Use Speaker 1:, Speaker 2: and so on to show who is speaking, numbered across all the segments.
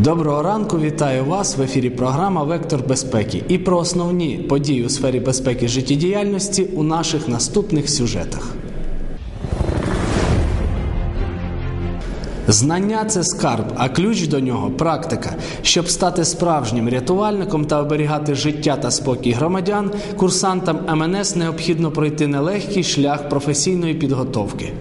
Speaker 1: Доброго ранку, вітаю вас в ефірі. Програма Вектор безпеки і про основні події у сфері безпеки життєдіяльності у наших наступних сюжетах. Знання це скарб, а ключ до нього практика. Щоб стати справжнім рятувальником та оберігати життя та спокій громадян, курсантам МНС необхідно пройти нелегкий шлях професійної підготовки.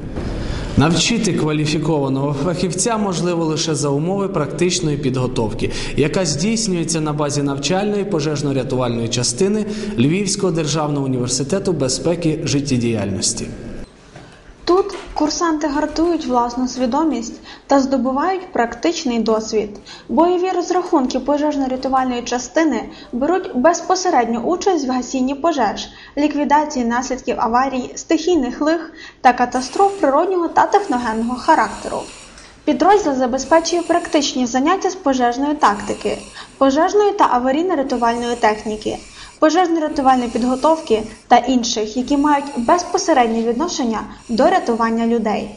Speaker 1: Навчити кваліфікованого фахівця можливо лише за умови практичної підготовки, яка здійснюється на базі навчальної пожежно-рятувальної частини Львівського державного університету безпеки життєдіяльності.
Speaker 2: Тут курсанти гартують власну свідомість та здобувають практичний досвід. Бойові розрахунки пожежно-рятувальної частини беруть безпосередню участь в гасінні пожеж, ліквідації наслідків аварій, стихійних лих та катастроф природнього та техногенного характеру. Підрозділ забезпечує практичні заняття з пожежної тактики, пожежної та аварійно-рятувальної техніки, пожежно-рятувальної підготовки та інших, які мають безпосереднє відношення до рятування людей.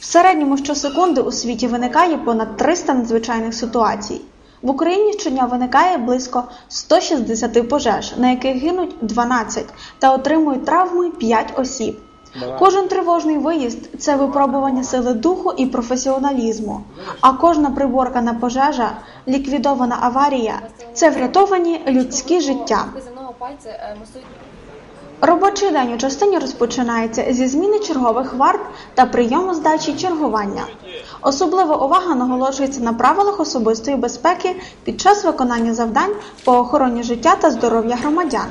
Speaker 2: В середньому щосекунди у світі виникає понад 300 надзвичайних ситуацій. В Україні щодня виникає близько 160 пожеж, на яких гинуть 12 та отримують травми 5 осіб. Кожен тривожний виїзд це випробування сили духу і професіоналізму. А кожна приборкана пожежа, ліквідована аварія це врятовані людські життя. Робочий день у частині розпочинається зі зміни чергових варт та прийому здачі чергування. Особлива увага наголошується на правилах особистої безпеки під час виконання завдань по охороні життя та здоров'я громадян.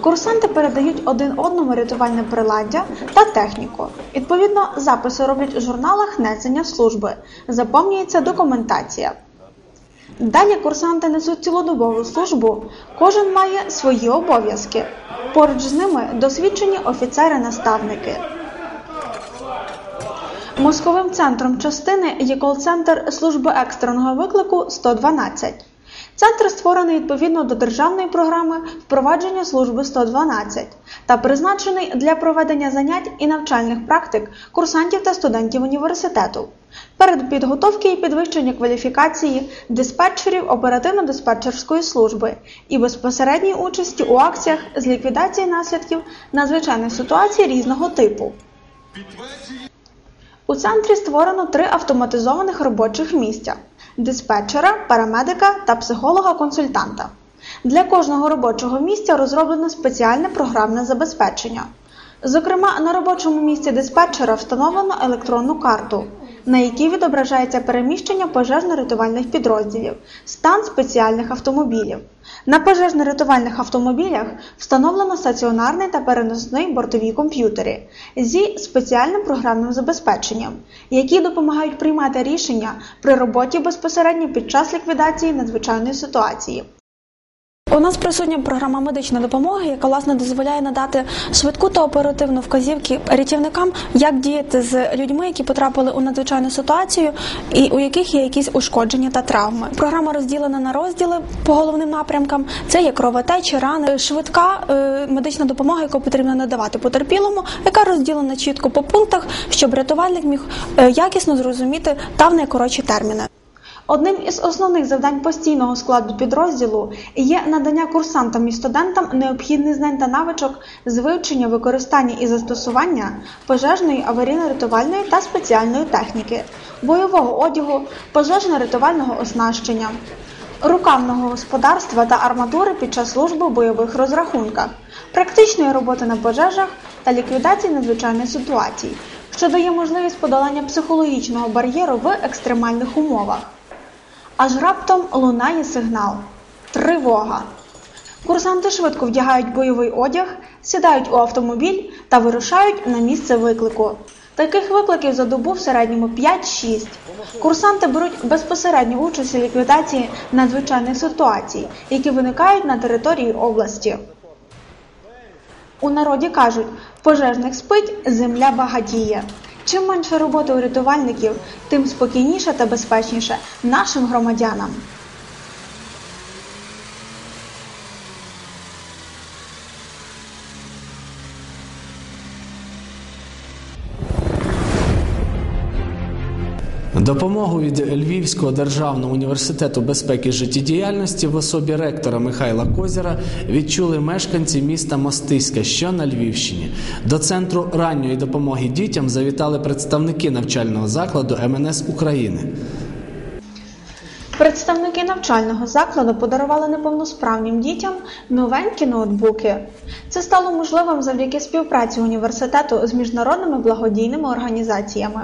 Speaker 2: Курсанти передають один одному рятувальне приладдя та техніку. Відповідно, записи роблять у журналах несення служби, заповнюється документація. Далі курсанти несуть цілодобову службу, кожен має свої обов'язки. Поруч з ними досвідчені офіцери-наставники. Мозковим центром частини є кол-центр служби екстреного виклику 112. Центр створений відповідно до державної програми впровадження служби 112 та призначений для проведення занять і навчальних практик курсантів та студентів університету. Перед підготовки і підвищення кваліфікації диспетчерів оперативно-диспетчерської служби і безпосередньої участі у акціях з ліквідації наслідків надзвичайних ситуацій різного типу. У центрі створено три автоматизованих робочих місця: диспетчера, парамедика та психолога-консультанта. Для кожного робочого місця розроблено спеціальне програмне забезпечення. Зокрема, на робочому місці диспетчера встановлено електронну карту, на якій відображається переміщення пожежно-рятувальних підрозділів, стан спеціальних автомобілів. На пожежно-рятувальних автомобілях встановлено стаціонарний та переносний бортові комп'ютери зі спеціальним програмним забезпеченням, які допомагають приймати рішення при роботі безпосередньо під час ліквідації надзвичайної ситуації. У нас присутня програма медичної допомоги, яка власне дозволяє надати швидку та оперативну вказівки рятівникам, як діяти з людьми, які потрапили у надзвичайну ситуацію, і у яких є якісь ушкодження та травми. Програма розділена на розділи по головним напрямкам. Це є кровотечі, рани, швидка е, медична допомога, яку потрібно надавати потерпілому, яка розділена чітко по пунктах, щоб рятувальник міг е, якісно зрозуміти та в найкоротші терміни. Одним із основних завдань постійного складу підрозділу є надання курсантам і студентам необхідних знань та навичок з вивчення, використання і застосування пожежної, аварійно-рятувальної та спеціальної техніки, бойового одягу, пожежно-рятувального оснащення, рукавного господарства та арматури під час служби в бойових розрахунках, практичної роботи на пожежах та ліквідації надзвичайних ситуацій, що дає можливість подолання психологічного бар'єру в екстремальних умовах. Аж раптом лунає сигнал Тривога. Курсанти швидко вдягають бойовий одяг, сідають у автомобіль та вирушають на місце виклику. Таких викликів за добу в середньому 5-6. Курсанти беруть безпосередню участь у ліквідації надзвичайних ситуацій, які виникають на території області. У народі кажуть, пожежник спить, земля багатіє. Чим менше роботи у рятувальників, тим спокійніше та безпечніше нашим громадянам.
Speaker 1: Допомогу від Львівського державного університету безпеки життєдіяльності в особі ректора Михайла Козіра відчули мешканці міста Мостиська, що на Львівщині. До центру ранньої допомоги дітям завітали представники навчального закладу МНС України.
Speaker 2: Представники навчального закладу подарували неповносправнім дітям новенькі ноутбуки. Це стало можливим завдяки співпраці університету з міжнародними благодійними організаціями.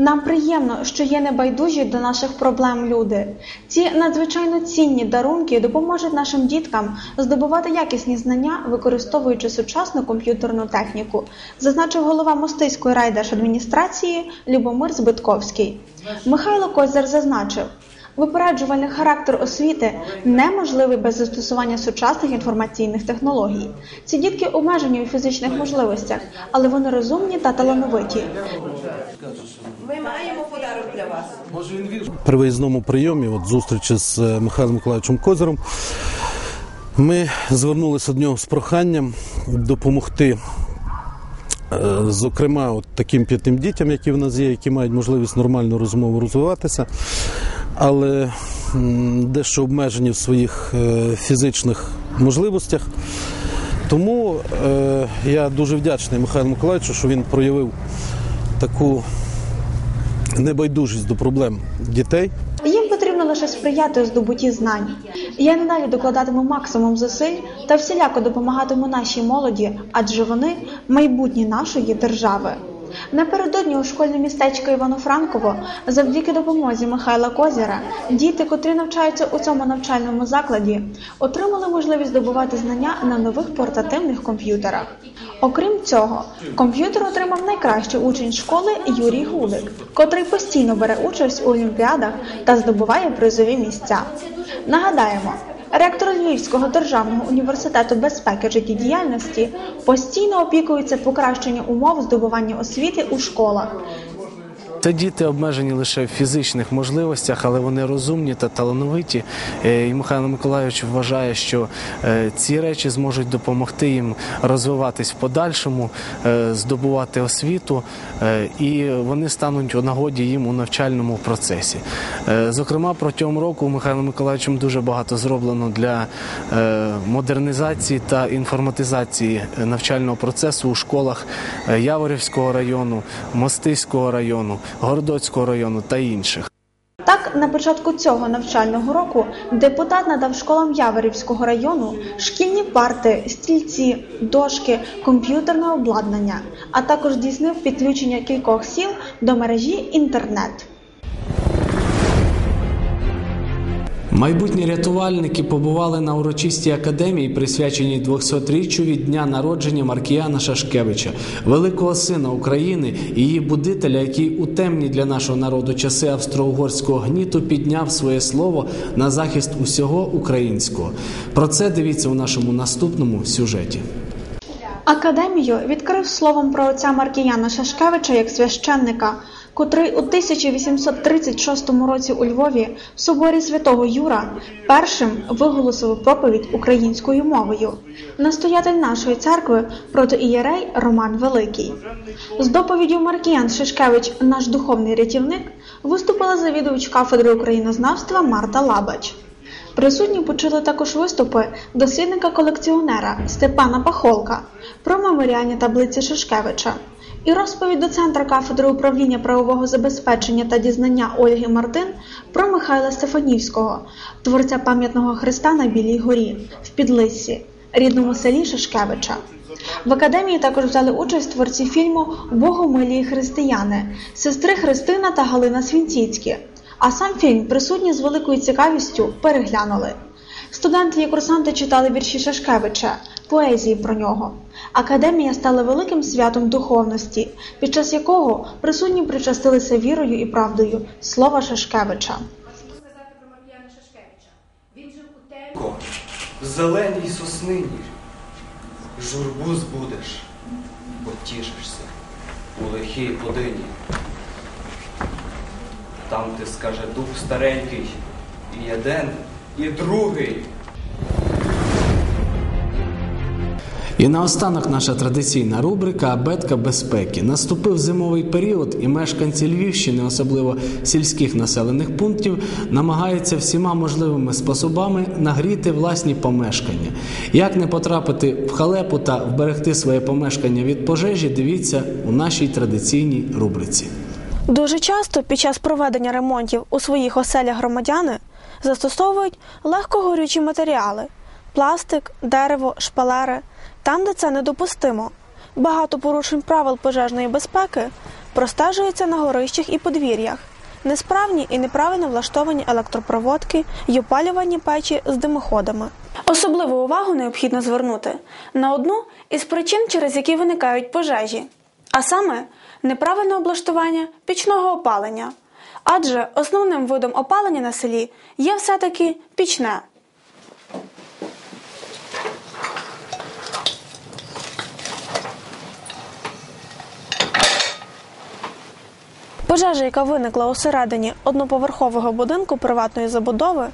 Speaker 2: Нам приємно, що є небайдужі до наших проблем люди. Ці надзвичайно цінні дарунки допоможуть нашим діткам здобувати якісні знання, використовуючи сучасну комп'ютерну техніку, зазначив голова Мостиської райдержадміністрації Любомир Збитковський. Михайло Козер зазначив. Випереджувальний характер освіти неможливий без застосування сучасних інформаційних технологій. Ці дітки обмежені у фізичних можливостях, але вони розумні та талановиті.
Speaker 3: Ми маємо подарок для вас.
Speaker 4: при виїзному прийомі, от зустрічі з е, Михайлом Миколаївичем Козиром, ми звернулися до нього з проханням допомогти. Е, Зокрема, от таким п'ятим дітям, які в нас є, які мають можливість нормально розумово розвиватися, але дещо обмежені в своїх е, фізичних можливостях. Тому е, я дуже вдячний Михайлу Миколаївичу, що він проявив таку небайдужість до проблем дітей.
Speaker 2: Їм потрібно лише сприяти здобутті знань. Я надалі докладатиму максимум зусиль та всіляко допомагатиму нашій молоді, адже вони майбутнє нашої держави. Напередодні у школьне містечко Івано-Франково, завдяки допомозі Михайла Козіра, діти, котрі навчаються у цьому навчальному закладі, отримали можливість здобувати знання на нових портативних комп'ютерах. Окрім цього, комп'ютер отримав найкращий учень школи Юрій Гулик, котрий постійно бере участь у олімпіадах та здобуває призові місця. Нагадаємо, ректор Львівського державного університету безпеки життєдіяльності постійно опікується покращенням умов здобування освіти у школах.
Speaker 1: Це діти обмежені лише в фізичних можливостях, але вони розумні та талановиті. Е, І Михайло Миколайович вважає, що е, ці речі зможуть допомогти їм розвиватись в подальшому, е, здобувати освіту, і вони стануть у нагоді їм у навчальному процесі. Зокрема, протягом року Михайлом Миколайовичем дуже багато зроблено для модернізації та інформатизації навчального процесу у школах Яворівського району, Мостиського району, Городоцького району та інших.
Speaker 2: Так, на початку цього навчального року депутат надав школам Яворівського району шкільні парти, стільці, дошки, комп'ютерне обладнання, а також здійснив підключення кількох сіл до мережі інтернет.
Speaker 1: Майбутні рятувальники побували на урочистій академії, присвяченій 200-річчю від дня народження Маркіяна Шашкевича, великого сина України і її будителя, який у темні для нашого народу часи австро-угорського гніту підняв своє слово на захист усього українського. Про це дивіться у нашому наступному сюжеті.
Speaker 2: Академію відкрив словом про отця Маркіяна Шашкевича як священника, котрий у 1836 році у Львові в соборі святого Юра першим виголосив проповідь українською мовою. Настоятель нашої церкви протоієрей Роман Великий. З доповіддю Маркіян Шашкевич, наш духовний рятівник, виступила завідувач кафедри українознавства Марта Лабач. Присутні почули також виступи дослідника-колекціонера Степана Пахолка про меморіальні таблиці Шишкевича і розповідь доцентра кафедри управління правового забезпечення та дізнання Ольги Мартин про Михайла Стефанівського, творця пам'ятного хреста на Білій горі в Підлиссі, рідному селі Шишкевича. В академії також взяли участь творці фільму Богомилії християни, сестри Христина та Галина Свінціцькі. А сам фільм присутні з великою цікавістю переглянули. Студенти і курсанти читали вірші Шашкевича, поезії про нього. Академія стала великим святом духовності, під час якого присутні причастилися вірою і правдою слова Шашкевича.
Speaker 3: Він жив у темі.
Speaker 5: Ко, зеленій соснині, журбу збудеш, потішишся у лихій годині. Там ти скаже дух старенький, і один, і другий.
Speaker 1: І наостанок наша традиційна рубрика Абетка безпеки. Наступив зимовий період, і мешканці Львівщини, особливо сільських населених пунктів, намагаються всіма можливими способами нагріти власні помешкання. Як не потрапити в халепу та вберегти своє помешкання від пожежі, дивіться у нашій традиційній рубриці.
Speaker 2: Дуже часто під час проведення ремонтів у своїх оселях громадяни застосовують легкогорючі матеріали пластик, дерево, шпалери там, де це недопустимо. Багато порушень правил пожежної безпеки простежується на горищах і подвір'ях. Несправні і неправильно влаштовані електропроводки й опалювані печі з димоходами. Особливу увагу необхідно звернути на одну із причин, через які виникають пожежі, а саме неправильне облаштування пічного опалення. Адже основним видом опалення на селі є все-таки пічне. Пожежа, яка виникла усередині одноповерхового будинку приватної забудови,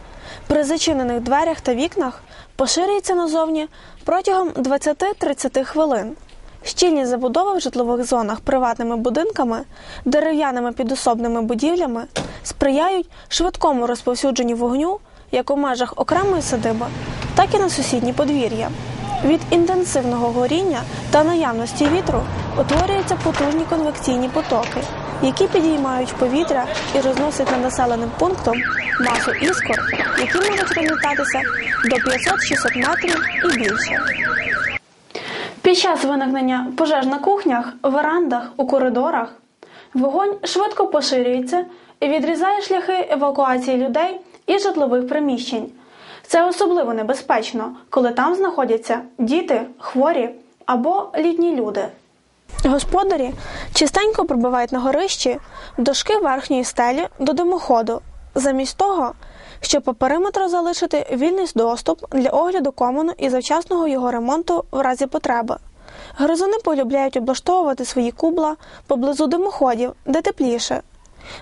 Speaker 2: при зачинених дверях та вікнах поширюється назовні протягом 20-30 хвилин. Щільні забудови в житлових зонах приватними будинками, дерев'яними підособними будівлями сприяють швидкому розповсюдженню вогню як у межах окремої садиби, так і на сусідні подвір'я. Від інтенсивного горіння та наявності вітру утворюються потужні конвекційні потоки, які підіймають повітря і розносять над населеним пунктом масу іскор, які можуть розлітатися до 500-600 метрів і більше. Під час виникнення пожеж на кухнях, верандах, у коридорах вогонь швидко поширюється і відрізає шляхи евакуації людей і житлових приміщень. Це особливо небезпечно, коли там знаходяться діти, хворі або літні люди. Господарі частенько прибивають на горищі дошки верхньої стелі до димоходу, замість того, щоб по периметру залишити вільний доступ для огляду комину і завчасного його ремонту в разі потреби. Гризуни полюбляють облаштовувати свої кубла поблизу димоходів, де тепліше.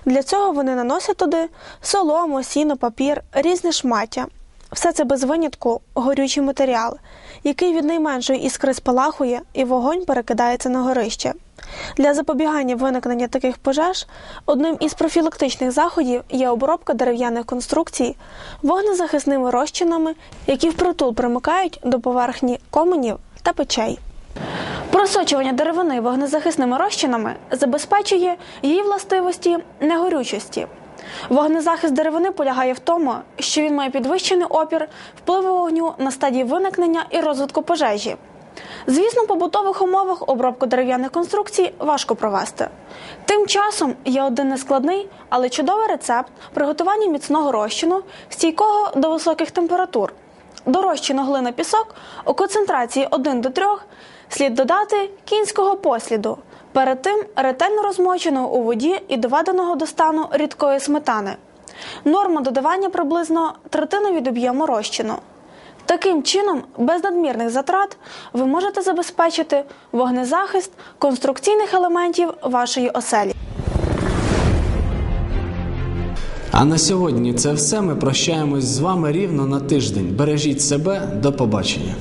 Speaker 2: Для цього вони наносять туди солому, сіно, папір, різне шмаття. Все це без винятку горючий матеріал, який від найменшої іскри спалахує і вогонь перекидається на горище. Для запобігання виникнення таких пожеж одним із профілактичних заходів є обробка дерев'яних конструкцій вогнезахисними розчинами, які впритул примикають до поверхні коменів та печей. Просочування деревини вогнезахисними розчинами забезпечує її властивості негорючості. Вогнезахист деревини полягає в тому, що він має підвищений опір впливу вогню на стадії виникнення і розвитку пожежі. Звісно, в побутових умовах обробку дерев'яних конструкцій важко провести. Тим часом є один нескладний, але чудовий рецепт приготування міцного розчину, стійкого до високих температур. До розчину глина пісок у концентрації 1 до 3 слід додати кінського посліду, перед тим ретельно розмоченого у воді і доведеного до стану рідкої сметани. Норма додавання приблизно третина від об'єму розчину. Таким чином, без надмірних затрат, ви можете забезпечити вогнезахист конструкційних елементів вашої оселі.
Speaker 1: А на сьогодні це все. Ми прощаємось з вами рівно на тиждень. Бережіть себе, до побачення.